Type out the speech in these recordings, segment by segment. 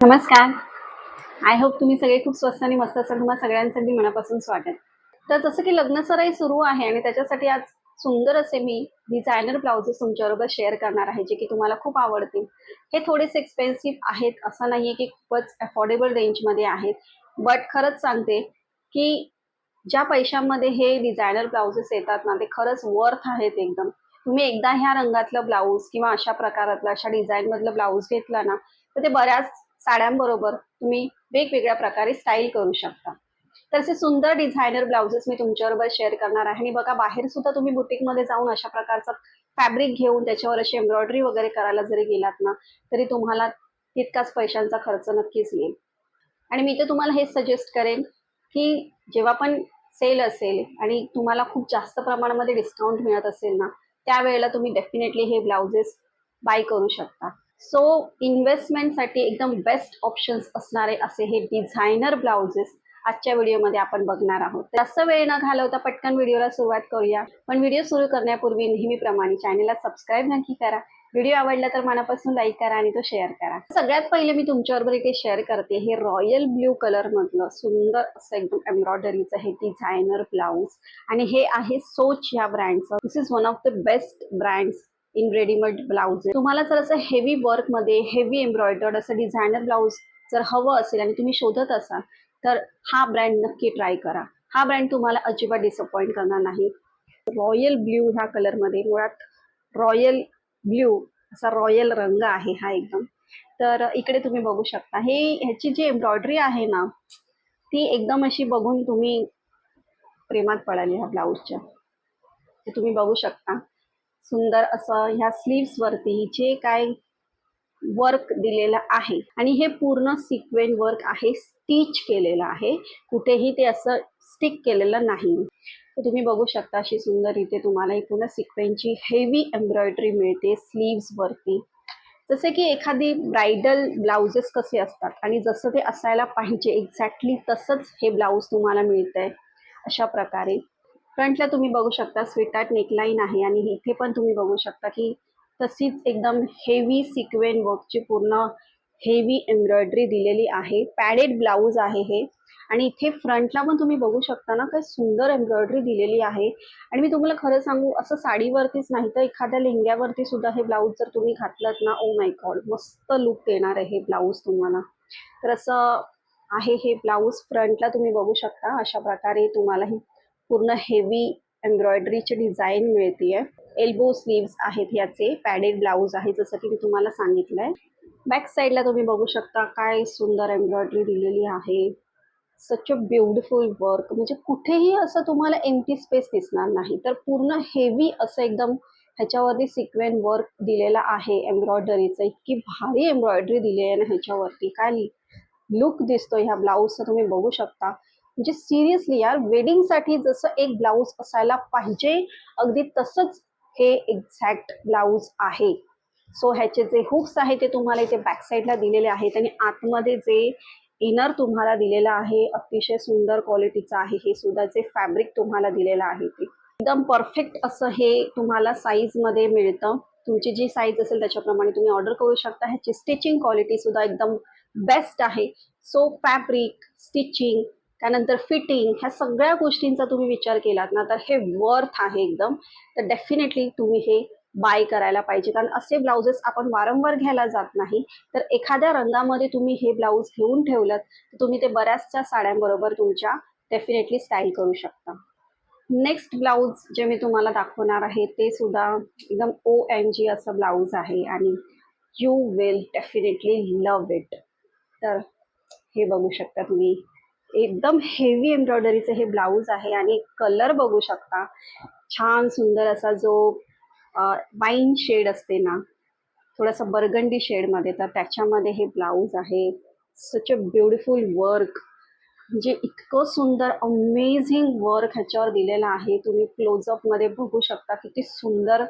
नमस्कार. I hope तुम्ही सगळे खूप स्वस्त आणि मस्त असाल. तुम्हाला सगळ्यांसाठी मनापासून स्वागत. तर जसं की लग्न सराई सुरू आहे आणि त्याच्यासाठी आज सुंदर असे मी डिझायनर ब्लाउजेस तुमच्याबरोबर शेअर करणार आहे जे की तुम्हाला खूप आवडतील. हे थोडेसे एक्सपेन्सिव्ह आहेत असं नाही आहे की खूपच अफोर्डेबल रेंजमध्ये आहेत. बट खरंच सांगते की ज्या पैशामध्ये हे डिझायनर ब्लाउजेस येतात ना ते खरंच वर्थ आहेत एकदम. तुम्ही एकदा ह्या रंगातलं ब्लाऊज किंवा अशा प्रकारातलं अशा डिझाईनमधलं ब्लाऊज घेतला ना तर ते बऱ्याच साड्यांबरोबर तुम्ही वेगवेगळ्या प्रकारे स्टाईल करू शकता. तर असे सुंदर डिझायनर ब्लाउजेस मी तुमच्याबरोबर शेअर करणार आहे. आणि बघा बाहेर सुद्धा तुम्ही बुटीकमध्ये जाऊन अशा प्रकारचं फॅब्रिक घेऊन त्याच्यावर अशी एम्ब्रॉयडरी वगैरे करायला जरी गेलात ना तरी तुम्हाला तितकाच पैशांचा खर्च नक्कीच येईल. आणि मी तर तुम्हाला हे सजेस्ट करेन की जेव्हा पण सेल असेल आणि तुम्हाला खूप जास्त प्रमाणामध्ये डिस्काउंट मिळत असेल ना त्यावेळेला तुम्ही डेफिनेटली हे ब्लाउजेस बाय करू शकता. सो इन्व्हेस्टमेंटसाठी एकदम बेस्ट ऑप्शन्स असणारे असे हे डिझायनर ब्लाउजेस आजच्या व्हिडिओमध्ये आपण बघणार आहोत. जास्त वेळ न घालवता पटकन व्हिडिओला सुरुवात करूया. पण व्हिडिओ सुरू करण्यापूर्वी नेहमीप्रमाणे चॅनलला सबस्क्राईब नक्की करा. व्हिडिओ आवडला तर मनापासून लाईक करा आणि तो शेअर करा. सगळ्यात पहिले मी तुमच्याबरोबर इथे शेअर करते हे रॉयल ब्ल्यू कलर मधलं सुंदर असं एकदम एम्ब्रॉयडरीचं हे डिझायनर ब्लाऊज आणि हे आहे सोच या ब्रँडचं this is one of the best brands in readymade blouse तुम्हाला जर असं हेवी वर्कमध्ये हेवी एम्ब्रॉयडर्ड असं डिझायनर ब्लाऊज जर हवं असेल आणि तुम्ही शोधत असाल तर हा ब्रँड नक्की ट्राय करा. हा ब्रँड तुम्हाला अजिबात डिसअपॉइंट करणार नाही. रॉयल ब्ल्यू ह्या कलरमध्ये मुळात रॉयल ब्ल्यू असा रॉयल रंग आहे हा एकदम. तर इकडे तुम्ही बघू शकता. हे ह्याची जी एम्ब्रॉयडरी आहे ना ती एकदम अशी बघून तुम्ही प्रेमात पडाली ह्या ब्लाऊजच्या तुम्ही बघू शकता. सुंदर असं ह्या स्लीव्स वरती जे काय वर्क दिलेलं आहे. आणि हे पूर्ण सिक्वेन वर्क आहे स्टिच केलेलं आहे. कुठेही ते असं स्टिक केलेलं नाही. तर तुम्ही बघू शकता अशी सुंदर इथे तुम्हाला पूर्ण सिक्वेंटची हेवी एम्ब्रॉयडरी मिळते स्लीव्स वरती. जसे की एखादी ब्रायडल ब्लाउजेस कसे असतात आणि जसं ते असायला पाहिजे एक्झॅक्टली तसंच हे ब्लाऊज तुम्हाला मिळतंय. अशा प्रकारे. फ्रंटला तुम्ही बघू शकता स्वीटार्ट नेकलाईन आहे आणि इथे पण तुम्ही बघू शकता की तशीच एकदम हेवी सिक्वेन वर्कची पूर्ण हेवी एम्ब्रॉयडरी दिलेली आहे. पॅडेड ब्लाऊज आहे हे. आणि इथे फ्रंटला पण तुम्ही बघू शकता ना काय सुंदर एम्ब्रॉयडरी दिलेली आहे. आणि मी तुम्हाला खरं सांगू असं साडीवरतीच नाही तर एखाद्या लेंग्यावरती सुद्धा हे ब्लाऊज जर तुम्ही घातलं ना ओ माय गॉड मस्त लुक देणार आहे हे ब्लाऊज तुम्हाला. तर असं आहे हे ब्लाऊज फ्रंटला तुम्ही बघू शकता अशा प्रकारे तुम्हाला ही पूर्ण हेवी एम्ब्रॉयडरीची डिझाईन मिळते एल्बो स्लीव्स आहेत याचे पॅडेड ब्लाऊज आहे जसं की मी तुम्हाला सांगितलं आहे बॅक साईडला तुम्ही बघू शकता काय सुंदर एम्ब्रॉयडरी दिलेली आहे. सच अ ब्युटिफुल वर्क म्हणजे कुठेही असं तुम्हाला एम्प्टी स्पेस दिसणार नाही. तर पूर्ण हेवी असं एकदम ह्याच्यावरती सिक्वेन वर्क दिलेला आहे एम्ब्रॉयडरीचं इतकी भारी एम्ब्रॉयडरी दिली आहे ना ह्याच्यावरती. काय लुक दिसतो ह्या ब्लाऊजचा तुम्ही बघू शकता. म्हणजे सिरियसली यार वेडिंगसाठी जसं एक ब्लाऊज असायला पाहिजे अगदी तसंच हे एक्झॅक्ट ब्लाऊज आहे. सो ह्याचे जे हुक्स आहे ते तुम्हाला इथे बॅक साईडला दिलेले आहेत आणि आतमध्ये जे इनर तुम्हाला दिलेलं आहे अतिशय सुंदर क्वालिटीचं आहे हे सुद्धा जे फॅब्रिक तुम्हाला दिलेलं आहे ते. एकदम परफेक्ट असं हे तुम्हाला साईजमध्ये मिळतं. तुमची जी साईज असेल त्याच्याप्रमाणे तुम्ही ऑर्डर करू शकता. ह्याची स्टिचिंग क्वालिटी सुद्धा एकदम बेस्ट आहे. सो फॅब्रिक स्टिचिंग त्यानंतर फिटिंग ह्या सगळ्या गोष्टींचा तुम्ही विचार केलात ना तर हे वर्थ आहे एकदम. तर डेफिनेटली तुम्ही हे बाय करायला पाहिजे कारण असे ब्लाउजेस आपण वारंवार घ्यायला जात नाही. तर एखाद्या रंगामध्ये तुम्ही हे ब्लाऊज घेऊन ठेवलं तर तुम्ही ते बऱ्याचशा साड्यांबरोबर तुमच्या डेफिनेटली स्टाईल करू शकता. नेक्स्ट ब्लाऊज जे मी तुम्हाला दाखवणार आहे ते सुद्धा एकदम ओ एन जी असं ब्लाऊज आहे आणि you will definitely love it तर हे बघू शकता तुम्ही. एकदम हेवी एम्ब्रॉयडरीचं हे ब्लाऊज आहे आणि कलर बघू शकता. छान सुंदर असा जो वाईन शेड असते ना थोडासा बर्गंडी शेडमध्ये तर त्याच्यामध्ये हे ब्लाऊज आहे. सच अ ब्युटिफुल वर्क म्हणजे इतकं सुंदर अमेझिंग वर्क ह्याच्यावर दिलेलं आहे. तुम्ही क्लोजअपमध्ये बघू शकता किती सुंदर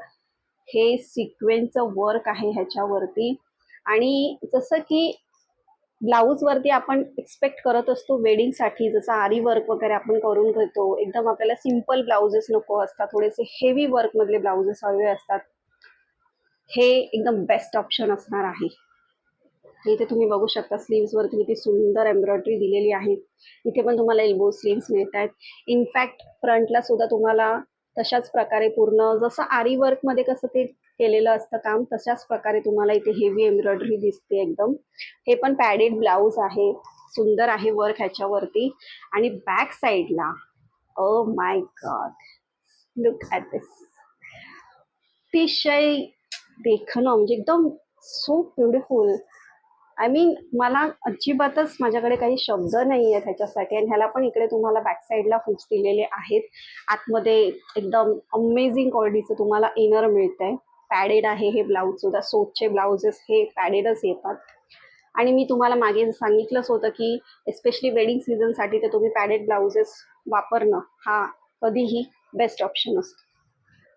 हे सिक्वेन्सचं वर्क आहे ह्याच्यावरती. आणि जसं की ब्लाऊजवरती आपण एक्सपेक्ट करत असतो वेडिंगसाठी जसं आरी वर्क वगैरे आपण करून घेतो. एकदम आपल्याला सिंपल ब्लाउजेस नको असतात. थोडेसे हेवी वर्कमधले ब्लाउजेस हवे असतात. हे एकदम बेस्ट ऑप्शन असणार आहे. इथे तुम्ही बघू शकता स्लीव्सवरती किती सुंदर एम्ब्रॉयडरी दिलेली आहे. इथे पण तुम्हाला एल्बो स्लीव्स मिळत आहेत. इनफॅक्ट फ्रंटला सुद्धा तुम्हाला तशाच प्रकारे पूर्ण जसं आरी वर्कमध्ये कसं ते केलेलं असतं काम तशाच प्रकारे तुम्हाला इथे हेवी एम्ब्रॉयडरी दिसते एकदम. हे पण पॅडेड ब्लाऊज आहे सुंदर आहे वर्क ह्याच्यावरती. आणि बॅक साईडला अ my god look at this अतिशय देखणं म्हणजे एकदम सो ब्युटिफुल आय मीन मला अजिबातच माझ्याकडे काही शब्द नाही आहेत ह्याच्यासाठी आणि ह्याला पण इकडे तुम्हाला बॅक साईडला हुक्स दिलेले आहेत. आतमध्ये एकदम अमेझिंग क्वालिटीचं तुम्हाला इनर मिळतं आहे पॅडेड आहे हे ब्लाऊज सुद्धा. सोटचे ब्लाउजेस हे पॅडेडच येतात. आणि मी तुम्हाला मागे सांगितलंच होतं की एस्पेशली वेडिंग सीझनसाठी तर तुम्ही पॅडेड ब्लाउजेस वापरणं हा कधीही बेस्ट ऑप्शन असतो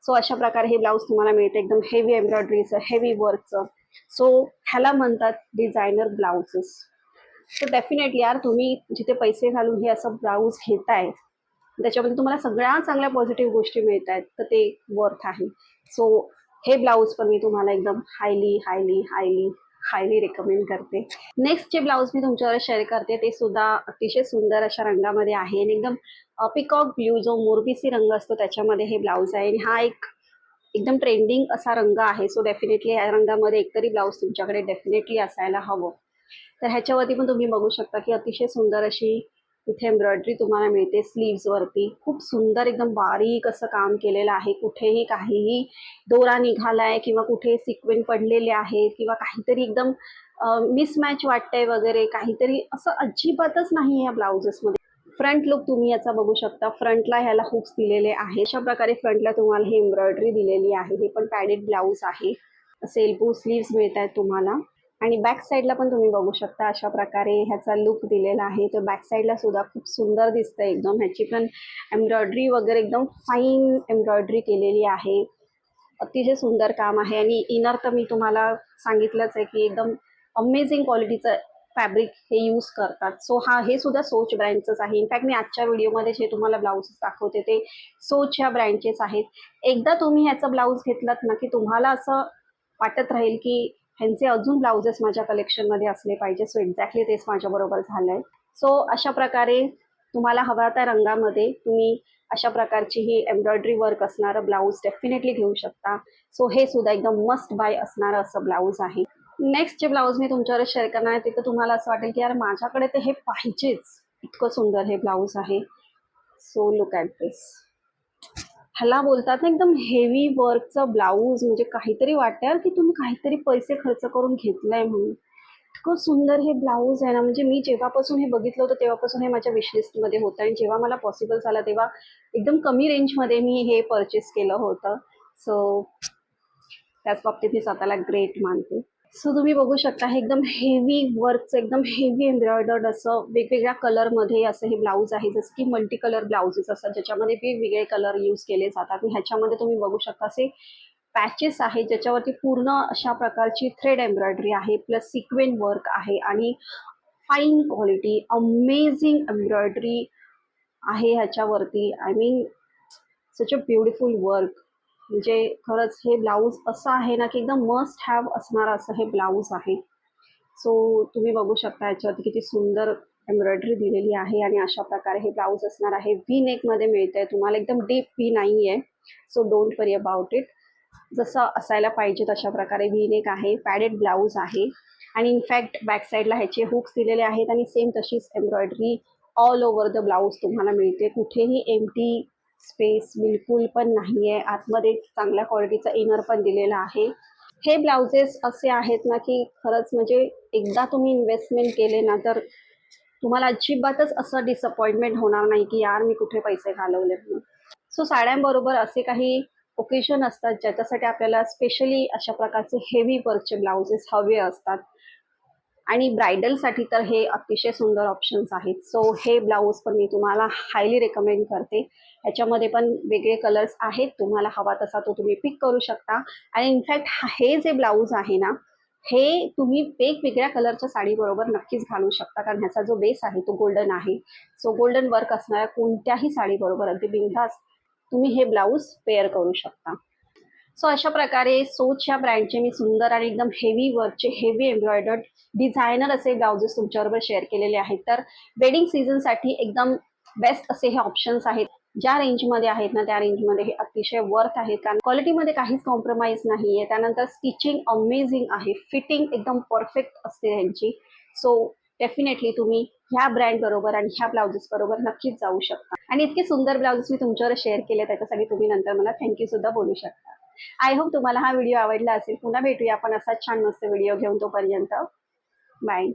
सो अशा प्रकारे हे ब्लाऊज तुम्हाला मिळते. एकदम हेवी एम्ब्रॉयडरीचं हेवी वर्कचं सो ह्याला म्हणतात डिझायनर ब्लाउजेस सो डेफिनेटली यार तुम्ही जिथे पैसे घालून हे असं ब्लाऊज घेताय त्याच्यामध्ये तुम्हाला सगळ्या चांगल्या पॉझिटिव्ह गोष्टी मिळत आहेत तर ते वर्थ आहे. सो हे ब्लाऊज पण मी तुम्हाला एकदम highly highly highly highly recommend करते. नेक्स्ट जे ब्लाऊज मी तुमच्यावर शेअर करते ते सुद्धा अतिशय सुंदर अशा रंगामध्ये आहे आणि एकदम पिकॉक ब्ल्यू जो मोरबीसी रंग असतो त्याच्यामध्ये हे ब्लाऊज आहे आणि हा एक एकदम ट्रेंडिंग असा रंग आहे. सो डेफिनेटली या रंगामध्ये एकतरी ब्लाऊज तुमच्याकडे डेफिनेटली असायला हवं. तर ह्याच्यावरती पण तुम्ही बघू शकता की अतिशय सुंदर अशी इथे एम्ब्रॉयडरी तुम्हाला मिळते स्लीव्सवरती खूप सुंदर एकदम बारीक असं काम केलेलं आहे. कुठेही काहीही दोरा निघालाय किंवा कुठे सिक्वेन पडलेले आहेत किंवा काहीतरी एकदम मिसमॅच वाटतंय वगैरे काहीतरी असं अजिबातच नाही या ब्लाउजेसमध्ये फ्रंट लुक तुम्ही याचा बघू शकता. फ्रंटला ह्याला हुक्स दिलेले आहे अशा प्रकारे फ्रंटला तुम्हाला हे एम्ब्रॉयडरी दिलेली आहे. हे पण पॅडेड ब्लाऊज आहे. सेल्बो स्लीव्स मिळत आहेत तुम्हाला. आणि बॅक साईडला पण तुम्ही बघू शकता अशा प्रकारे ह्याचा लुक दिलेला आहे. तर बॅक साईडला सुद्धा खूप सुंदर दिसतं एकदम. ह्याची पण एम्ब्रॉयडरी वगैरे एकदम फाईन एम्ब्रॉयडरी केलेली आहे. अतिशय सुंदर काम आहे. आणि इनर तर मी तुम्हाला सांगितलंच आहे की एकदम अमेझिंग क्वालिटीचं फॅब्रिक हे यूज करतात. सो हा हे सुद्धा सोच ब्रँडचंच आहे. इनफॅक्ट मी आजच्या व्हिडिओमध्ये जे तुम्हाला ब्लाऊजेस दाखवते. ते सोच ह्या ब्रँडचेच आहेत. एकदा तुम्ही ह्याचा ब्लाऊज घेतलात ना की तुम्हाला असं वाटत राहील की ह्यांचे अजून ब्लाउजेस माझ्या कलेक्शनमध्ये असले पाहिजे. सो एक्झॅक्टली तेच माझ्याबरोबर झालं आहे सो अशा प्रकारे तुम्हाला हवा त्या रंगामध्ये तुम्ही अशा प्रकारची ही एम्ब्रॉयडरी वर्क असणारं ब्लाऊज डेफिनेटली घेऊ शकता. सो हे सुद्धा एकदम मस्ट बाय असणारं असं ब्लाऊज आहे. नेक्स्ट जे ब्लाऊज मी तुमच्यावर शेअर करणार आहे तिथं तुम्हाला असं वाटेल की यार माझ्याकडे ते हे पाहिजेच. इतकं सुंदर हे ब्लाऊज आहे. सो लुक ॲट दिस ह्याला बोलतात ना एकदम हेवी वर्कचं ब्लाऊज म्हणजे काहीतरी वाटेल की तुम्ही काहीतरी पैसे खर्च करून घेतलाय म्हणून. इतकं सुंदर हे ब्लाऊज आहे ना म्हणजे मी जेव्हापासून हे बघितलं होतं तेव्हापासून हे माझ्या विशलिस्टमध्ये होतं आणि जेव्हा मला पॉसिबल झालं तेव्हा एकदम कमी रेंजमध्ये मी हे परचेस केलं होतं. सो त्याच बाबतीत मी स्वतःला ग्रेट मानते. सो तुम्ही बघू शकता हे एकदम हेवी वर्कचं एकदम हेवी एम्ब्रॉयडर्ड असं वेगवेगळ्या कलरमध्ये असं हे ब्लाऊज आहे. जसं की मल्टी कलर ब्लाउजेस असतात ज्याच्यामध्ये वेगवेगळे कलर यूज केले जातात. आणि ह्याच्यामध्ये तुम्ही बघू शकता असे पॅचेस आहे ज्याच्यावरती पूर्ण अशा प्रकारची थ्रेड एम्ब्रॉयडरी आहे प्लस सिक्वेन वर्क आहे. आणि फाईन क्वालिटी अमेझिंग एम्ब्रॉयडरी आहे ह्याच्यावरती. I mean such a beautiful work म्हणजे खरंच हे ब्लाऊज असं आहे ना की एकदम मस्ट हॅव असणारं असं हे ब्लाऊज आहे. सो तुम्ही बघू शकता याच्यावरती किती सुंदर एम्ब्रॉयडरी दिलेली आहे आणि अशा प्रकारे हे ब्लाऊज असणार आहे. व्ही नेकमध्ये मिळतं आहे तुम्हाला एकदम डीप व्ही नाही आहे so don't worry about it जसं असायला पाहिजे तशा प्रकारे व्ही नेक आहे पॅडेड ब्लाऊज आहे. आणि इनफॅक्ट बॅक साईडला ह्याचे हुक्स दिलेले आहेत आणि सेम तशीच embroidery all over the blouse तुम्हाला मिळते. कुठेही एम टी स्पेस बिलकुल पण नाही आहे आतमध्ये चांगल्या क्वालिटीचा इनर पण दिलेला आहे. हे ब्लाउजेस असे आहेत ना की खरंच म्हणजे एकदा तुम्ही इन्व्हेस्टमेंट केले ना तर तुम्हाला अजिबातच असं डिसअपॉइंटमेंट होणार नाही की यार मी कुठे पैसे घालवले म्हणून. सो साड्यांबरोबर असे काही ओकेजन असतात ज्याच्यासाठी आपल्याला स्पेशली अशा प्रकारचे हेवी वर्कचे ब्लाउजेस हवे असतात. आणि ब्रायडलसाठी तर हे अतिशय सुंदर ऑप्शन्स आहेत. सो हे ब्लाऊज पण मी तुम्हाला हायली रेकमेंड करते. ह्याच्यामध्ये पण वेगळे कलर्स आहेत. तुम्हाला हवा तसा तो तुम्ही पिक करू शकता. आणि इनफॅक्ट हे जे ब्लाऊज आहे ना हे तुम्ही वेगवेगळ्या कलरच्या साडीबरोबर नक्कीच घालू शकता. कारण ह्याचा जो बेस आहे तो गोल्डन आहे. सो गोल्डन वर्क असणाऱ्या कोणत्याही साडीबरोबर अगदी बिनधास्त तुम्ही हे ब्लाऊज पेअर करू शकता. सो अशा प्रकारे सोचच्या ब्रँडचे मी सुंदर आणि एकदम हेवी वर्कचे हेवी एम्ब्रॉयडर्ड डिझायनर असे ब्लाउजेस तुमच्याबरोबर शेअर केलेले आहेत. तर वेडिंग सीझनसाठी एकदम बेस्ट असे हे ऑप्शन्स आहेत. ज्या रेंजमध्ये आहेत ना त्या रेंजमध्ये हे अतिशय वर्थ आहेत. कारण क्वालिटीमध्ये काहीच कॉम्प्रोमाइज नाही आहे त्यानंतर स्टिचिंग अमेझिंग आहे. फिटिंग एकदम परफेक्ट असते त्यांची. सो डेफिनेटली तुम्ही ह्या ब्रँड बरोबर आणि ह्या ब्लाउजेस बरोबर नक्कीच जाऊ शकता. आणि इतके सुंदर ब्लाउजेस मी तुमच्यावर शेअर केले त्याच्यासाठी तुम्ही नंतर मला थँक्यू सुद्धा बोलू शकता. आय होप तुम्हाला हा व्हिडिओ आवडला असेल. पुन्हा भेटूया आपण असाच छान मस्त व्हिडिओ घेऊन तोपर्यंत. बाय.